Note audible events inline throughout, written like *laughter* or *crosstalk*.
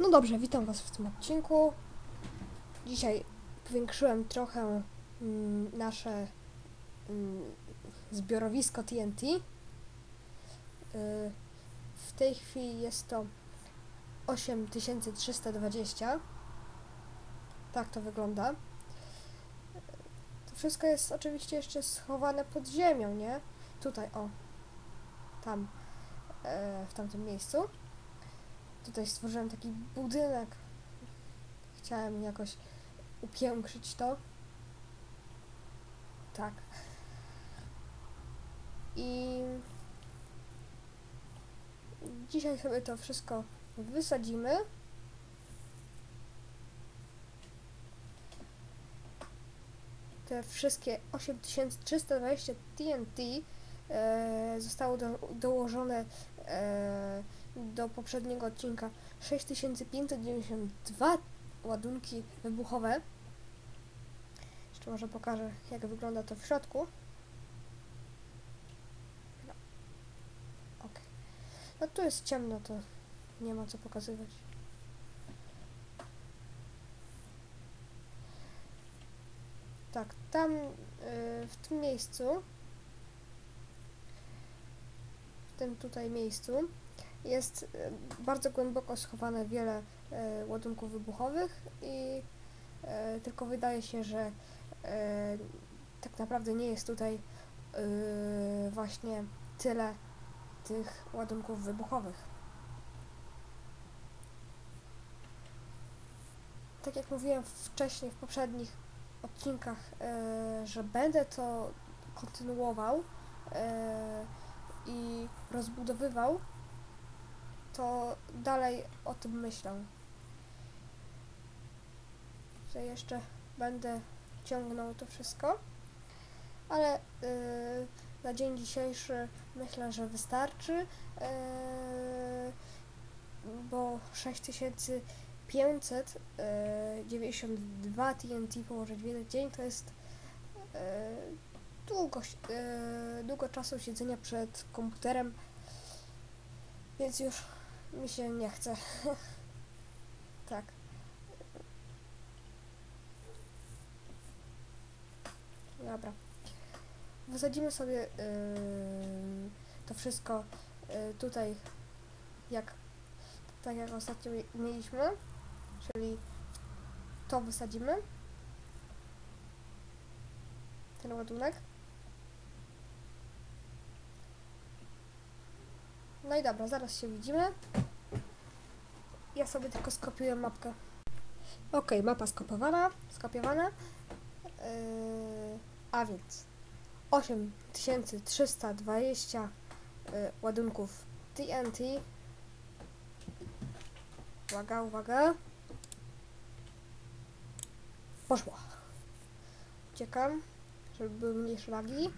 No dobrze, witam Was w tym odcinku. Dzisiaj powiększyłem trochę mm, nasze mm, zbiorowisko TNT. Y, w tej chwili jest to 8320. Tak to wygląda. To wszystko jest oczywiście jeszcze schowane pod ziemią, nie? Tutaj, o. Tam. e, w tamtym miejscu. Tutaj stworzyłem taki budynek. Chciałem jakoś upiększyć to. Tak. I dzisiaj sobie to wszystko wysadzimy. Te wszystkie 8320 TNT e, zostało do, dołożone e, do poprzedniego odcinka 6592 ładunki wybuchowe. Jeszcze może pokażę, jak wygląda to w środku. No. Ok. No tu jest ciemno, to nie ma co pokazywać. Tak, tam y, w tym miejscu, w tym tutaj miejscu, jest e, bardzo głęboko schowane wiele e, ładunków wybuchowych i e, tylko wydaje się, że tak naprawdę nie jest tutaj właśnie tyle tych ładunków wybuchowych. Tak jak mówiłem wcześniej w poprzednich odcinkach, że będę to kontynuował i rozbudowywał to dalej o tym myślę. Że jeszcze będę ciągnął to wszystko, ale yy, na dzień dzisiejszy myślę, że wystarczy, yy, bo 6592 TNT położyć w jeden dzień to jest yy, długo, yy, długo czasu siedzenia przed komputerem, więc już mi się nie chce. *laughs* tak. Dobra. Wysadzimy sobie yy, to wszystko yy, tutaj, jak tak jak ostatnio mieliśmy, czyli to wysadzimy, ten ładunek. No i dobra, zaraz się widzimy. Ja sobie tylko skopiuję mapkę. Ok, mapa skopiowana, skopiowana. Yy, a więc 8320 yy, ładunków TNT. Uwaga, uwaga. Poszło. Uciekam, żeby były mniejsze lagi.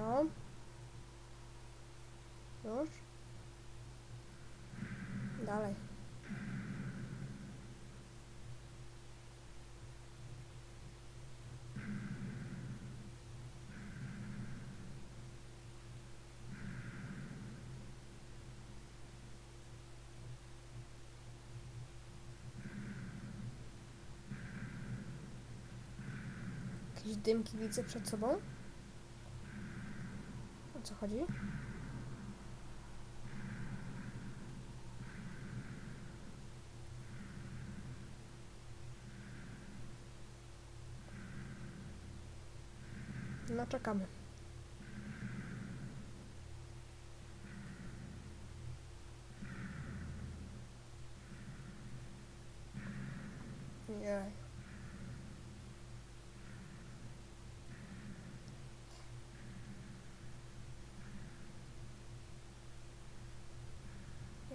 No. Już. Dalej. Jakieś dymki widzę przed sobą. O co chodzi? No czekamy.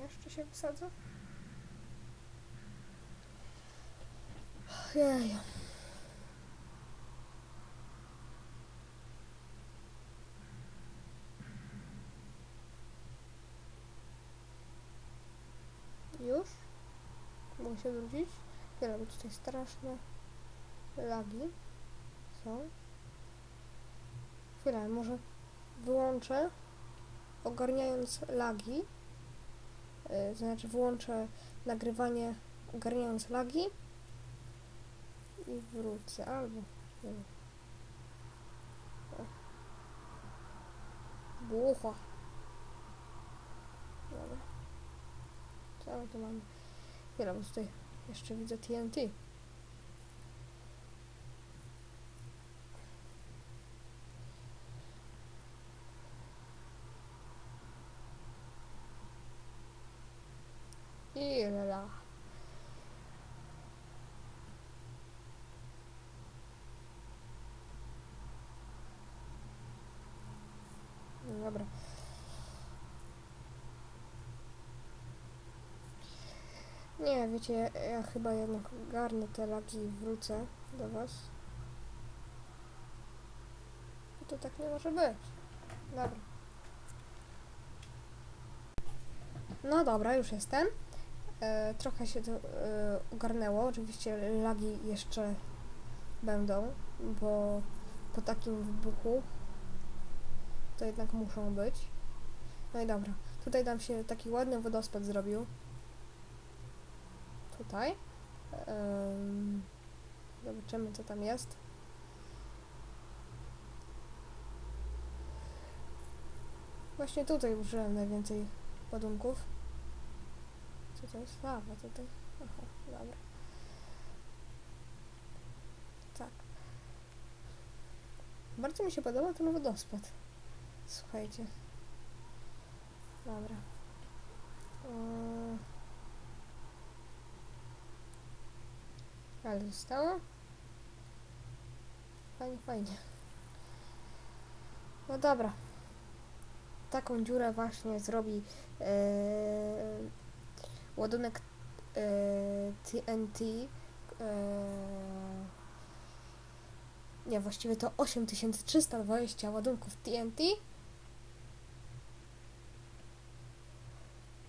Jeszcze się wysadzę? Jej. Już? Mogę się? Chwilę, bo tutaj straszne lagi są. Chwilę, może wyłączę, ogarniając lagi. Yy, znaczy wyłączę nagrywanie, ogarniając lagi i wrócę, albo. Bucha. Dobra. Co my tu mamy? Chwilę, bo tutaj jeszcze widzę TNT. Ile lat? No Dobra. Nie, wiecie, ja, ja chyba jednak garnę te lagi i wrócę do was. No to tak nie może być. Dobra. No dobra, już jestem. E, trochę się to e, ogarnęło. Oczywiście lagi jeszcze będą, bo po takim wybuchu to jednak muszą być. No i dobra. Tutaj nam się taki ładny wodospad zrobił. Tutaj. Em, zobaczymy, co tam jest. Właśnie tutaj użyłem najwięcej ładunków. Co to jest? Lawa tutaj. Aha, dobra. Tak. Bardzo mi się podoba ten wodospad. Słuchajcie. Dobra. Yy. Ale zostało? Fajnie, fajnie. No dobra. Taką dziurę właśnie zrobi yy, ładunek yy, TNT. Yy, nie, właściwie to 8320 ładunków TNT.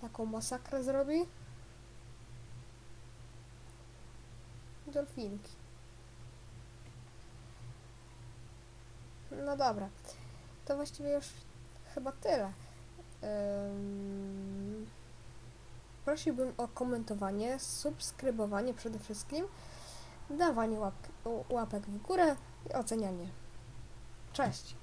Taką masakrę zrobi. Dolfinki. No dobra. To właściwie już chyba tyle. Ym... Prosiłbym o komentowanie, subskrybowanie przede wszystkim, dawanie łap łapek w górę i ocenianie. Cześć!